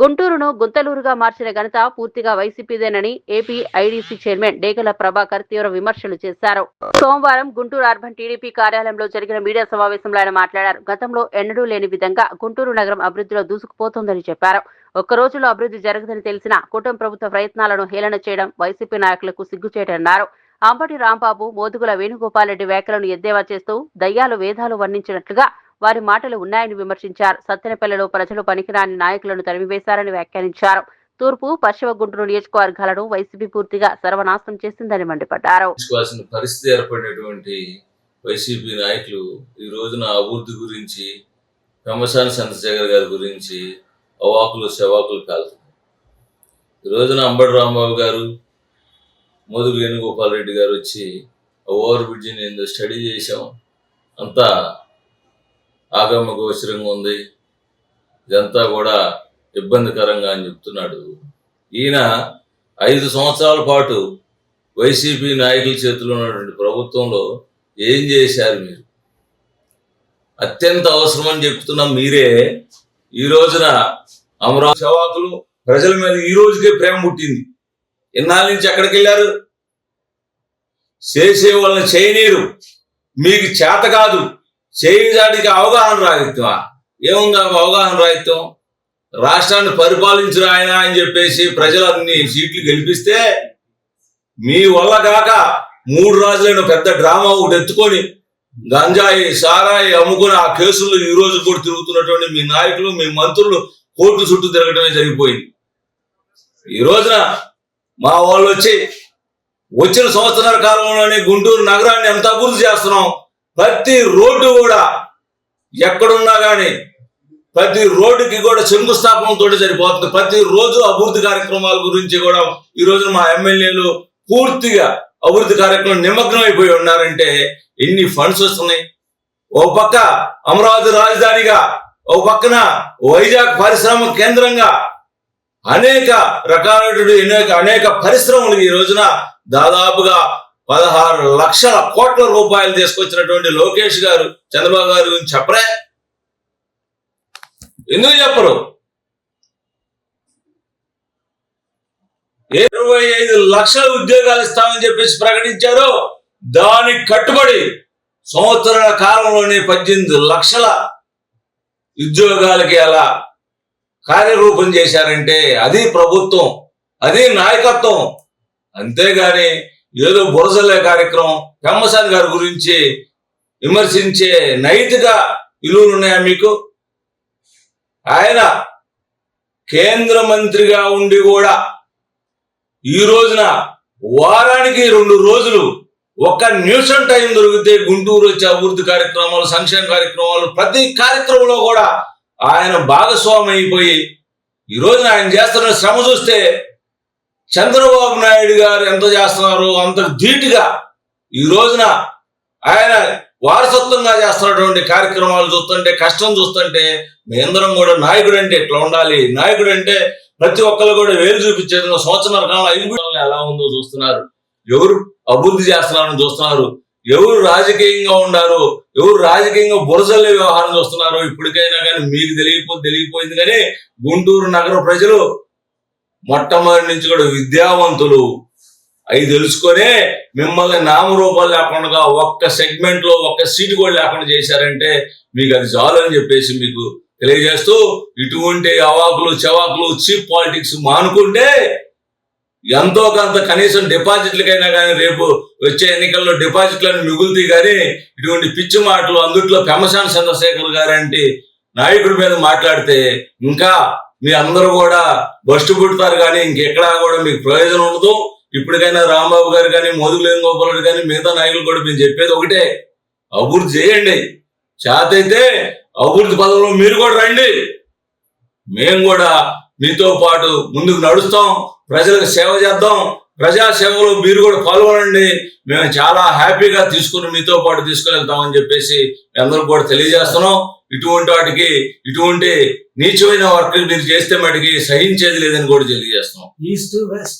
గుంటూరును గుంతలూరుగా మార్చిన ఘనత పూర్తిగా వైసీపీదేనని AP IDC chairman Degala Prabhakar తీవ్ర విమర్శలు చేశారు. సోమవారం గుంటూరు అర్బన్ టీడీపీ కార్యాలయంలో జరిగిన మీడియా సమావేశంలో ఆయన మాట్లాడారు. గతంలో ఎన్నడూ లేని విధంగా గుంటూరు నగరం అభివృద్ధిలో దూసుకుపోతోందని చెప్పారు. ఒక్క రోజులో అభివృద్ధి జరగదని తెలిసిన కూటమి ప్రభుత్వ ప్రయత్నాలను హేళన చేయడం వైసీపీ నాయకులకు సిగ్గుచేటన్నారు. అంబటి రాంబాబు మోదుగుల వేణుగోపాలరెడ్డి వ్యాఖ్యలను ఎద్దేవా చేస్తూ దయ్యాలు వేదాలు వర్ణించినట్లుగా వారి మాటలు ఉన్నాయని విమర్శించారు. సత్తెనపల్లెలో ప్రజలు పనికిరాని నాయకులను తరిమివేశారని వ్యాఖ్యానించారు. తూర్పు పశ్చిమ గుంటూరు నియోజకవర్గాలను వైసీపీ పూర్తిగా సర్వనాశనం చేసిందని మండిపడ్డారు. పరిస్థితి ఏర్పడినటువంటి వైసీపీ నాయకులు ఈ రోజున అభివృద్ధి గురించి పెమ్మసాని చంద్రశేఖర్ గారి గురించి అవాకులు శవాకులు కాలుతున్నారు ఈ రోజున అంబటి రాంబాబు గారు మోదుగు వేణుగోపాల్ రెడ్డి గారు వచ్చి ఓవర్ బ్రిడ్జిని ఏందో స్టడీ చేశాం. అంతా ఆగమ గోచరంగా ఉంది. ఇదంతా కూడా ఇబ్బందికరంగా అని చెప్తున్నాడు. ఈయన ఐదు సంవత్సరాల పాటు వైసీపీ నాయకుల చేతిలో ఉన్నటువంటి ప్రభుత్వంలో ఏం చేశారు మీరు? అత్యంత అవసరమని చెప్తున్న మీరే ఈ రోజున అమరావతి శవాకులు ప్రజల మీద ఈ రోజుకే ప్రేమ పుట్టింది. ఇన్నాళ్ళ నుంచి ఎక్కడికి వెళ్ళారు? చేసే వాళ్ళని చేయనీరు. మీకు చేత కాదు. చేయడానికి అవగాహన రాహిత్యమా ఏముంది అవగాహన రాహిత్యం రాష్ట్రాన్ని పరిపాలించిన ఆయన అని చెప్పేసి ప్రజలు అన్ని సీట్లు గెలిపిస్తే మీ వల్ల కాక మూడు రోజులైన పెద్ద డ్రామా ఒకటి ఎత్తుకొని గంజాయి సారాయి అమ్ముకుని ఆ కేసుల్లో ఈ రోజు కూడా తిరుగుతున్నటువంటి మీ నాయకులు మీ మంత్రులు కోర్టు చుట్టూ తిరగటమే జరిగిపోయింది. ఈ రోజున మా వాళ్ళు వచ్చి వచ్చిన సంవత్సరాల కాలంలోనే గుంటూరు నగరాన్ని ఎంత అభివృద్ధి చేస్తున్నాం? ప్రతి రోడ్డు కూడా ఎక్కడున్నా కానీ ప్రతి రోడ్డుకి కూడా శంకుస్థాపనతో సరిపోతుంది. ప్రతి రోజు అభివృద్ధి కార్యక్రమాల గురించి కూడా ఈ రోజు మా ఎమ్మెల్యేలు పూర్తిగా అభివృద్ధి కార్యక్రమం నిమగ్నం అయిపోయి ఉన్నారంటే ఎన్ని ఫండ్స్ వస్తున్నాయి? ఓ పక్క అమరావతి రాజధానిగా ఓ పక్కన వైజాగ్ పరిశ్రమ కేంద్రంగా అనేక రకాలైనటువంటి అనేక అనేక పరిశ్రమలు ఈ రోజున దాదాపుగా పదహారు లక్షల కోట్ల రూపాయలు తీసుకొచ్చినటువంటి లోకేష్ గారు చంద్రబాబు గారు గురించి చెప్పరే? ఎందుకు చెప్పరు? ఇరవై ఐదు లక్షల ఉద్యోగాలు ఇస్తామని చెప్పేసి ప్రకటించారు. దానికి కట్టుబడి సంవత్సరాల కాలంలోనే పద్దెనిమిది లక్షల ఉద్యోగాలకి అలా కార్యరూపం చేశారంటే అది ప్రభుత్వం అది నాయకత్వం. అంతేగాని ఏదో బురజల్లే కార్యక్రమం పెమ్మసాని గారి గురించి విమర్శించే నైతిక విలువలు ఉన్నాయా మీకు? ఆయన కేంద్ర మంత్రిగా ఉండి కూడా ఈ రోజున వారానికి రెండు రోజులు ఒక్క న్యూషన్ టైం దొరికితే గుంటూరు వచ్చే అభివృద్ధి కార్యక్రమాలు సంక్షేమ కార్యక్రమాలు ప్రతి కార్యక్రమంలో కూడా ఆయన భాగస్వామి అయిపోయి ఈ రోజున ఆయన చేస్తున్న శ్రమ చూస్తే చంద్రబాబు నాయుడు గారు ఎంత చేస్తున్నారో అంత ధీటుగా ఈ రోజున ఆయన వారసత్వంగా చేస్తున్నటువంటి కార్యక్రమాలు చూస్తుంటే కష్టం చూస్తుంటే మేందరం కూడా నాయకుడు అంటే ఇట్లా ఉండాలి? నాయకుడు అంటే ప్రతి ఒక్కరు కూడా వేలు చూపించేది సంవత్సరాల కాలం ఐదు ఎలా ఉందో చూస్తున్నారు. ఎవరు అభివృద్ధి చేస్తున్నారని చూస్తున్నారు. ఎవరు రాజకీయంగా ఉన్నారు? ఎవరు రాజకీయంగా బురజల్లే వ్యవహారం చూస్తున్నారు? ఇప్పటికైనా కానీ మీకు తెలియపో తెలియపోయింది కానీ గుంటూరు నగర ప్రజలు మొట్టమొదటి నుంచి కూడా విద్యావంతులు అవి తెలుసుకొనే మిమ్మల్ని నామరూపాలు లేకుండా ఒక్క సెగ్మెంట్లో ఒక్క సీటు కూడా లేకుండా చేశారంటే మీకు అది చాలు అని చెప్పేసి మీకు తెలియజేస్తూ ఇటువంటి అవాకులు చవాకులు చీప్ పాలిటిక్స్ మానుకుంటే ఎంతో కొంత కనీసం డిపాజిట్లకైనా కానీ రేపు వచ్చే ఎన్నికల్లో డిపాజిట్లను మిగులుతాయి కానీ ఇటువంటి పిచ్చి మాటలు అందుట్లో పెమసాని చంద్రశేఖర్ గారంటి నాయకుడి మీద మాట్లాడితే ఇంకా మీ అందరూ కూడా బస్టు పుడతారు కానీ ఇంకెక్కడా కూడా మీకు ప్రయోజనం ఉండదు. ఇప్పటికైనా రాంబాబు గారు కానీ మోదుగులేని గోపాలుడు కానీ మిగతా నాయకులు కూడా మేము చెప్పేది ఒకటే. అభివృద్ధి చేయండి. చేతైతే అభివృద్ధి పదంలో మీరు కూడా రండి. మేము కూడా మీతో పాటు ముందుకు నడుస్తాం. ప్రజలకు సేవ చేద్దాం. ప్రజాసేవలో మీరు కూడా పాల్గొనండి. మేము చాలా హ్యాపీగా తీసుకుని మీతో పాటు తీసుకుని వెళ్తామని చెప్పేసి మీ అందరికి కూడా తెలియజేస్తున్నాం. ఇటువంటి వాటికి ఇటువంటి నీచమైన వర్క్ మీరు చేస్తే మటుకి సహించేది లేదని కూడా తెలియజేస్తున్నాం. East west